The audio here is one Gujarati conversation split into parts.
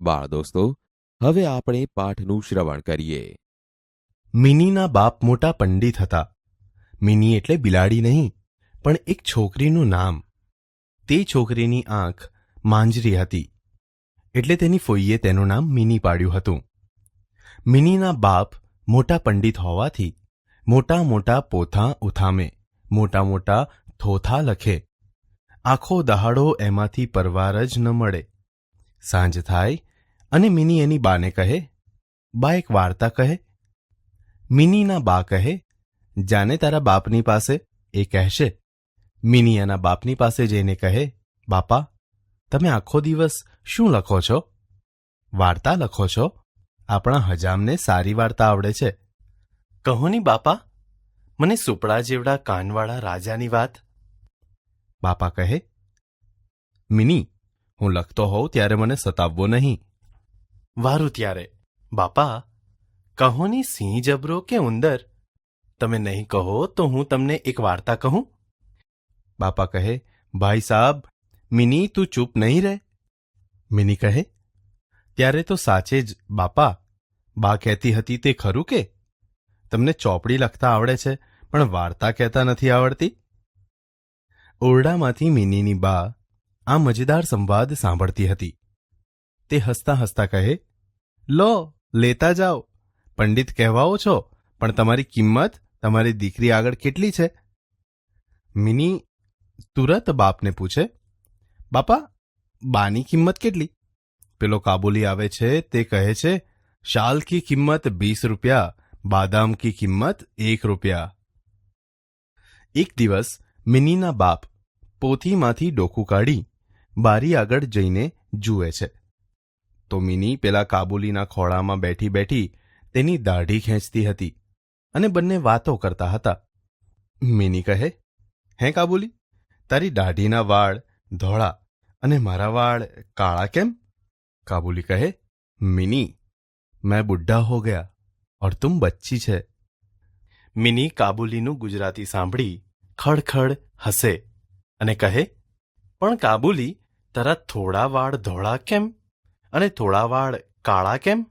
બાળ દોસ્તો, હવે આપણે પાઠનું શ્રવણ કરીએ. મિનીના બાપ મોટા પંડિત હતા. મિની એટલે બિલાડી નહીં, પણ એક છોકરીનું નામ. તે છોકરીની આંખ માંજરી હતી, એટલે તેની ફોઈએ તેનું નામ મિની પાડ્યું હતું. મિનીના બાપ મોટા પંડિત હોવાથી મોટા મોટા પોથા ઉથામે, મોટા મોટા થોથા લખે. આખો દહાડો એમાંથી પરવાર જ ન મળે. સાંજ થાય અને મિની એની બાને કહે, બા, એક વાર્તા કહે. મિનીના બા કહે, જાને તારા બાપની પાસે? એ કહેશે. મિની એના બાપની પાસે જઈને કહે, બાપા, તમે આખો દિવસ શું લખો છો? વાર્તા લખો છો? આપણા હજામને સારી વાર્તા આવડે છે. કહો ની, બાપા, મને સુપડા જેવડા કાનવાળા રાજાની વાત. બાપા કહે, મિની, હું લખતો હોઉં ત્યારે મને સતાવવો નહીં. વારું ત્યારે બાપા કહો ની સિંહ જબરો કે ઉંદર? તમે નહીં કહો તો હું તમને એક વાર્તા કહું. બાપા કહે, ભાઈ સાબ, મિની તું ચૂપ નહીં રહે? મિની કહે, ત્યારે તો સાચે જ, બાપા, બા કહેતી હતી તે ખરું કે? તમને ચોપડી લખતા આવડે છે, પણ વાર્તા કહેતા નથી આવડતી? ઓરડામાંથી મિનીની બા આ મજેદાર સંવાદ સાંભળતી હતી. તે હસતા હસતા કહે લો, લેતા જાઓ. પંડિત કહેવાઓ છો, પણ તમારી કિંમત, તમારી દીકરી આગળ કેટલી છે? મિની તુરત બાપને પૂછે, બાપા, બાની કિંમત કેટલી? પેલો કાબુલી આવે છે, તે કહે છે, શાલ કી કિંમત બીસ રૂપિયા, બાદામ કી કિંમત એક રૂપિયા. એક દિવસ મિનીના બાપ પોથીમાંથી ડોકું કાઢી બારી આગળ જઈને જુએ છે. તો મિની પેલા કાબુલીના ખોળામાં બેઠી બેઠી તેની દાઢી ખેંચતી હતી અને બંને વાતો કરતા હતા. મિની કહે, હે કાબુલી, તારી દાઢીના વાળ ધોળા અને મારા વાળ કાળા કેમ? કાબુલી કહે, મિની, મેં બુઢા હો ગયા ઓર તુમ બચ્ચી છે. મિની કાબુલીનું ગુજરાતી સાંભળી ખડખડ હસે અને કહે, પણ કાબુલી, તારા થોડા વાળ ધોળા કેમ? અને થોડા વાળ કાળા કેમ?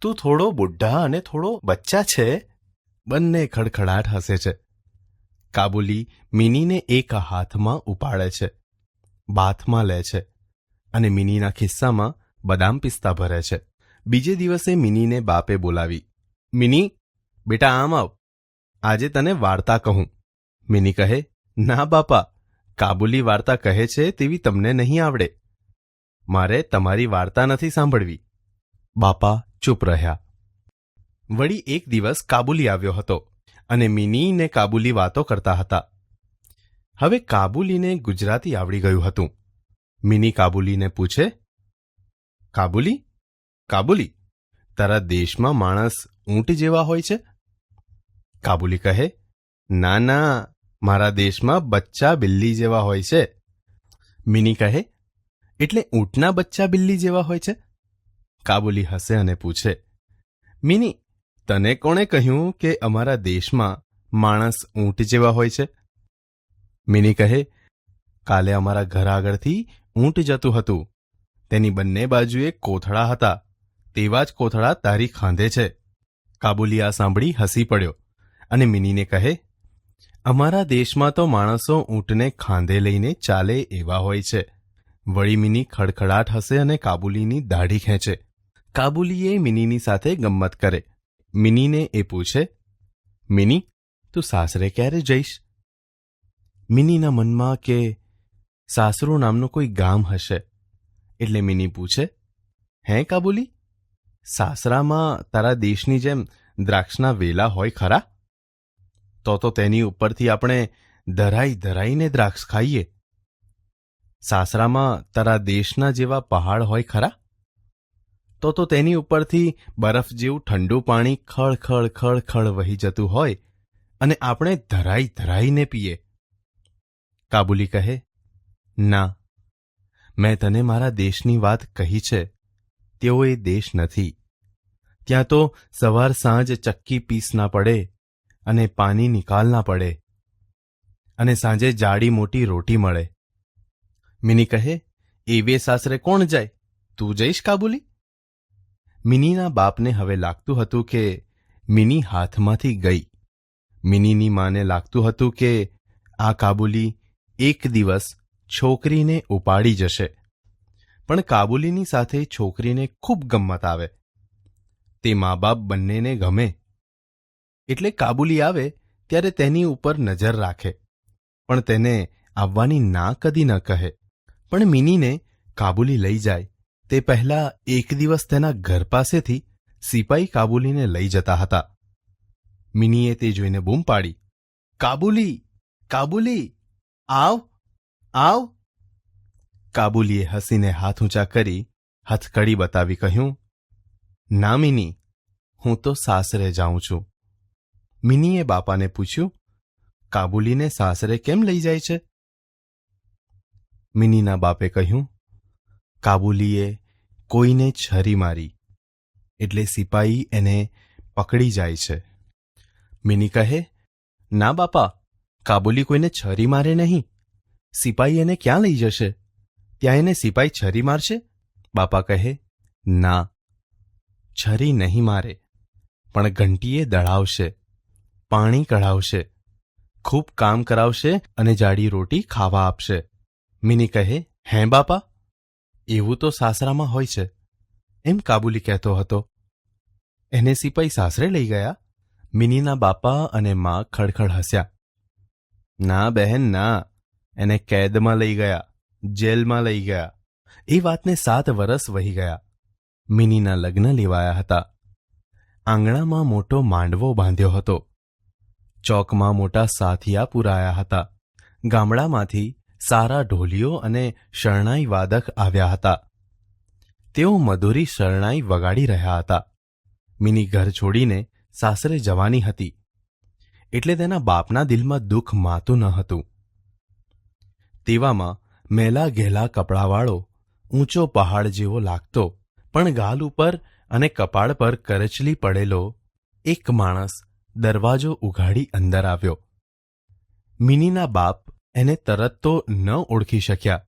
તું થોડો બુઢા અને થોડો બચ્ચા છે. બંને ખડખડાટ હસે છે. કાબુલી મિનીને એક હાથમાં ઉપાડે છે. બાથમાં લે છે અને મિનીના ખિસ્સામાં બદામ પિસ્તા ભરે છે. બીજે દિવસે મિનીને બાપે બોલાવી, મિની, બેટા આમ આવ. આજે તને વાર્તા કહું. મિની કહે, ના બાપા, કાબુલી વાર્તા કહે છે તેવી તમને નહીં આવડે. મારે તમારી વાર્તા નથી સાંભળવી. બાપા ચૂપ રહ્યા. વળી એક દિવસ કાબુલી આવ્યો હતો અને મિની ને કાબુલી વાતો કરતા હતા. હવે કાબુલીને ગુજરાતી આવડી ગયું હતું. મિની કાબુલીને પૂછે, કાબુલી? કાબુલી, તારા દેશમાં માણસ ઊંટ જેવા હોય છે? કાબુલી કહે, ના ના, મારા દેશમાં બચ્ચા બિલ્લી જેવા હોય છે. મિની કહે એટલે ઊંટના બચ્ચા બિલ્લી જેવા હોય છે? કાબુલી હસે અને પૂછે, મિની, તને કોણે કહ્યું કે અમારા દેશમાં માણસ ઊંટ જેવા હોય છે? મિની કહે, કાલે અમારા ઘર આગળથી ઊંટ જતું હતું. તેની બંને બાજુએ કોથળા હતા. તેવા જ કોથળા તારી ખાંધે છે. કાબુલી આ સાંભળી હસી પડ્યો અને મિનીને કહે, અમારા દેશમાં તો માણસો ઊંટને ખાંધે લઈને ચાલે એવા હોય છે. વળી મિની ખડખડાટ હસે અને કાબુલીની દાઢી ખેંચે. કાબુલીએ મિનીની સાથે ગમ્મત કરે. મિનીને એ પૂછે, મિની, તું સાસરે ક્યારે જઈશ? મિનીના મનમાં કે, સાસરું નામનું કોઈ ગામ હશે. એટલે મિની પૂછે, હે કાબુલી, સાસરામાં તારા દેશની જેમ દ્રાક્ષના વેલા હોય ખરા? તો તો તેની ઉપરથી આપણે ધરાઈ ધરાઈને દ્રાક્ષ ખાઈએ. સાસરામાં તારા દેશના જેવા પહાડ હોય ખરા? તો તો તેની ઉપરથી બરફ જેવું ઠંડુ પાણી ખળ ખળ ખળ ખળ વહી જતું હોય અને આપણે ધરાઈ ધરાઈને પીએ. કાબુલી કહે, ના, મેં તને મારા દેશની વાત કહી છે. તેઓ એ દેશ નથી. ત્યાં તો સવાર સાંજ ચક્કી પીસ ના પડે અને પાણી નિકાલ ના પડે અને સાંજે જાડી મોટી રોટી મળે. મિની કહે એવે સાસરે કોણ જાય? તું જઈશ કાબુલી? મિનીના બાપને હવે લાગતું હતું કે મિની હાથમાંથી ગઈ. મિનીની માને લાગતું હતું કે આ કાબુલી એક દિવસ છોકરીને ઉપાડી જશે. પણ કાબુલીની સાથે છોકરીને ખૂબ ગમત આવે. તે મા બાપ બંનેને ગમે. એટલે કાબુલી આવે ત્યારે તેની ઉપર નજર રાખે. પણ તેને આવવાની ના કદી ન કહે. પણ મિનીને કાબુલી લઈ જાય. તે પહેલા એક દિવસ તેના ઘર પાસેથી સિપાઈ કાબુલીને લઈ જતા હતા. મિનીએ તે જોઈને બૂમ પાડી. કાબુલી! કાબુલી! આવ! આવ! કાબુલીએ હસીને હાથ ઊંચા કરી હથકડી બતાવી કહ્યું, ના મિની, હું તો સાસરે જાઉં છું. મિનીએ બાપાને પૂછ્યું, કાબુલીને સાસરે કેમ લઈ જાય છે? મિનીના બાપે કહ્યું, કાબુલીએ કોઈને છરી મારી, એટલે સિપાઈ એને પકડી જાય છે. મિની કહે, ના બાપા, કાબુલી કોઈને છરી મારે નહીં. સિપાઈ એને ક્યાં લઈ જશે? ત્યાં એને સિપાઈ છરી મારશે? બાપા કહે, ના છરી નહીં મારે, પણ ઘંટીએ દળાવશે, પાણી કઢાવશે, ખૂબ કામ કરાવશે અને જાડી રોટી ખાવા આપશે. મિની કહે, હે બાપા, એવું તો સાસરામાં હોય છે. એમ કાબુલી કહેતો હતો. એને સિપાઈ સાસરે લઈ ગયા. મિનીના બાપા અને મા ખડખડ હસ્યા. ના બહેન, ના, એને કેદમાં લઈ ગયા, જેલમાં લઈ ગયા. એ વાતને સાત વરસ વહી ગયા. મિનીના લગ્ન લેવાયા હતા. આંગણામાં મોટો માંડવો બાંધ્યો હતો. ચોકમાં મોટા સાથિયા પુરાયા હતા. ગામડામાંથી સારા ઢોલીઓ અને શરણાઈ વાદક આવ્યા હતા. તેઓ મધુરી શરણાઈ વગાડી રહ્યા હતા. મિની ઘર છોડીને સાસરે જવાની હતી. એટલે તેના બાપના દિલમાં દુઃખ માતું ન હતું. તેવામાં મેલા ઘેલા કપડાવાળો ઊંચો પહાડ જેવો લાગતો, પણ ગાલ ઉપર અને કપાળ પર કરચલી પડેલો એક માણસ દરવાજો ઉઘાડી અંદર આવ્યો. મિનીના બાપ એને તરત તો ન ઓળખી શક્યા.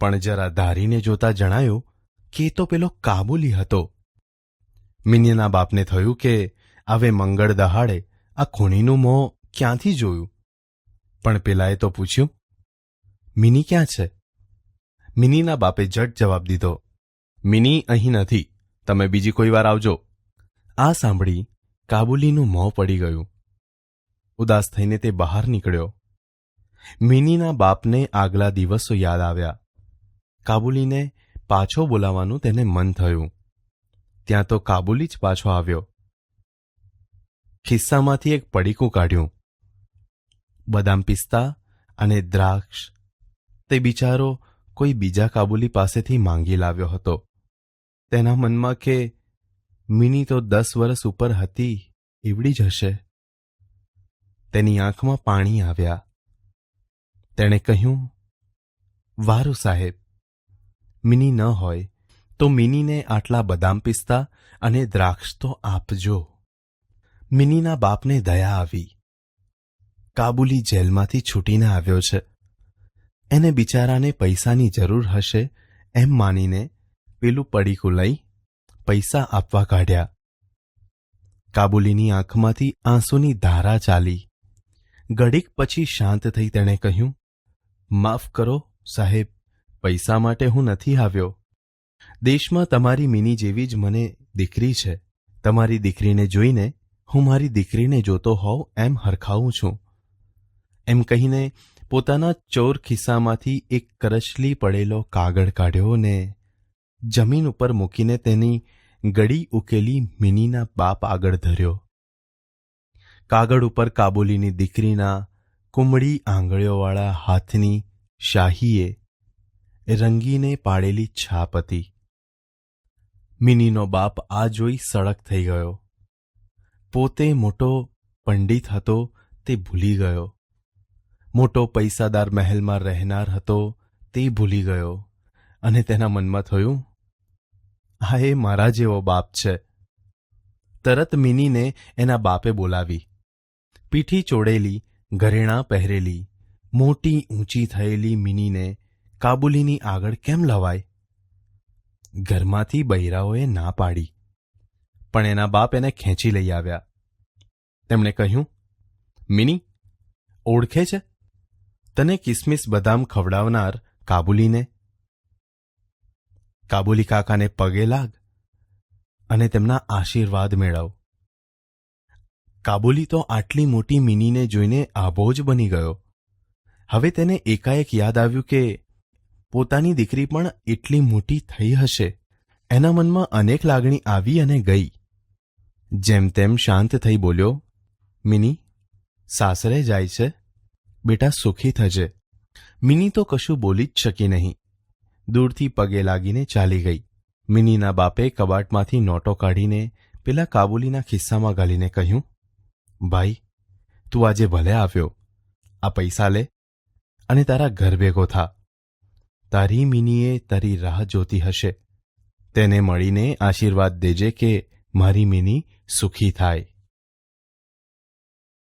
પણ જરા ધારીને જોતા જણાયું કે તો પેલો કાબુલી હતો. મિનીના બાપને થયું કે હવે મંગળ દહાડે આ ખૂણીનું મોં ક્યાંથી જોયું? પણ પેલાએ તો પૂછ્યું, મિની ક્યાં છે? મિનીના બાપે જટ જવાબ દીધો, મિની અહીં નથી, તમે બીજી કોઈ વાર આવજો. આ સાંભળી કાબુલીનું મોં પડી ગયું. ઉદાસ થઈને તે બહાર નીકળ્યો. મિનીના બાપને આગલા દિવસો યાદ આવ્યા. કાબુલીને પાછો બોલાવવાનું તેને મન થયું. ત્યાં તો કાબુલી જ પાછો આવ્યો. ખિસ્સામાંથી એક પડીકું કાઢ્યું. બદામ પિસ્તા અને દ્રાક્ષ. તે બિચારો કોઈ બીજા કાબુલી પાસેથી માંગી લાવ્યો હતો. તેના મનમાં કે મિની તો દસ વર્ષ ઉપર હતી એવડી જ હશે. તેની આંખમાં પાણી આવ્યા. તેણે કહ્યું, વારું સાહેબ, મિની ન હોય તો મિનીને આટલા બદામ પિસ્તા અને દ્રાક્ષ તો આપજો. મિનીના બાપને દયા આવી. કાબુલી જેલમાંથી છૂટીને આવ્યો છે. એને બિચારાને પૈસાની જરૂર હશે એમ માનીને પેલું પડીકું લઈ પૈસા આપવા કાઢ્યા. કાબુલીની આંખમાંથી આંસુની ધારા ચાલી. ઘડીક પછી શાંત થઈ તેણે કહ્યું માફ કરો, સાહેબ, પૈસા માટે હું નથી આવ્યો. દેશમાં તમારી મિની જેવી જ મને દીકરી છે. તમારી દીકરીને જોઈને હું મારી દીકરીને જોતો હોઉં એમ હરખાવું છું. એમ કહીને પોતાના ચોર ખિસ્સામાંથી એક કરચલી પડેલો કાગળ કાઢ્યો ને જમીન ઉપર મૂકીને તેની ગળી ઉકેલી મિનીના બાપ આગળ ધર્યો. કાગળ ઉપર કાબુલીની દીકરીના કુમળી આંગળીઓવાળા હાથની શાહીએ રંગીને પાડેલી છાપ હતી. મિનીનો બાપ આ જોઈ સડક થઈ ગયો. પોતે મોટો પંડિત હતો તે ભૂલી ગયો. મોટો પૈસાદાર મહેલમાં રહેનાર હતો તે ભૂલી ગયો. અને તેના મનમાં થયું, આ એ મારા જેવો બાપ છે. તરત મિનીને એના બાપે બોલાવી. પીઠી ચોડેલી ઘરેણાં પહેરેલી, મોટી ઊંચી થયેલી મિનીને કાબુલીની આગળ કેમ લવાય? ઘરમાંથી બૈરાઓએ ના પાડી, પણ એના બાપ એને ખેંચી લઈ આવ્યા. તેમણે કહ્યું, મિની, ઓળખે છે? તને કિસમિસ બદામ ખવડાવનાર કાબુલીને? કાબુલી કાકાને પગે લાગ અને તેમના આશીર્વાદ મેળવ. કાબુલી તો આટલી મોટી મિનીને જોઈને આભો જ બની ગયો. હવે તેને એકાએક યાદ આવ્યું કે પોતાની દીકરી પણ એટલી મોટી થઈ હશે. એના મનમાં અનેક લાગણી આવી અને ગઈ. જેમ તેમ શાંત થઈ બોલ્યો, મિની, સાસરે જાય છે. બેટા સુખી થજે. મિની તો કશું બોલી જ શકી નહીં. દૂરથી પગે લાગીને ચાલી ગઈ. મિનીના બાપે કબાટમાંથી નોટો કાઢીને પેલા કાબુલીના ખિસ્સામાં ગાલીને કહ્યું ભાઈ, તું આજે ભલે આવ્યો, આ પૈસા લે અને તારા ઘર ભેગો થા. તારી મિનીએ તારી રાહ જોતી હશે. તેને મળીને આશીર્વાદ દેજે કે મારી મિની સુખી થાય.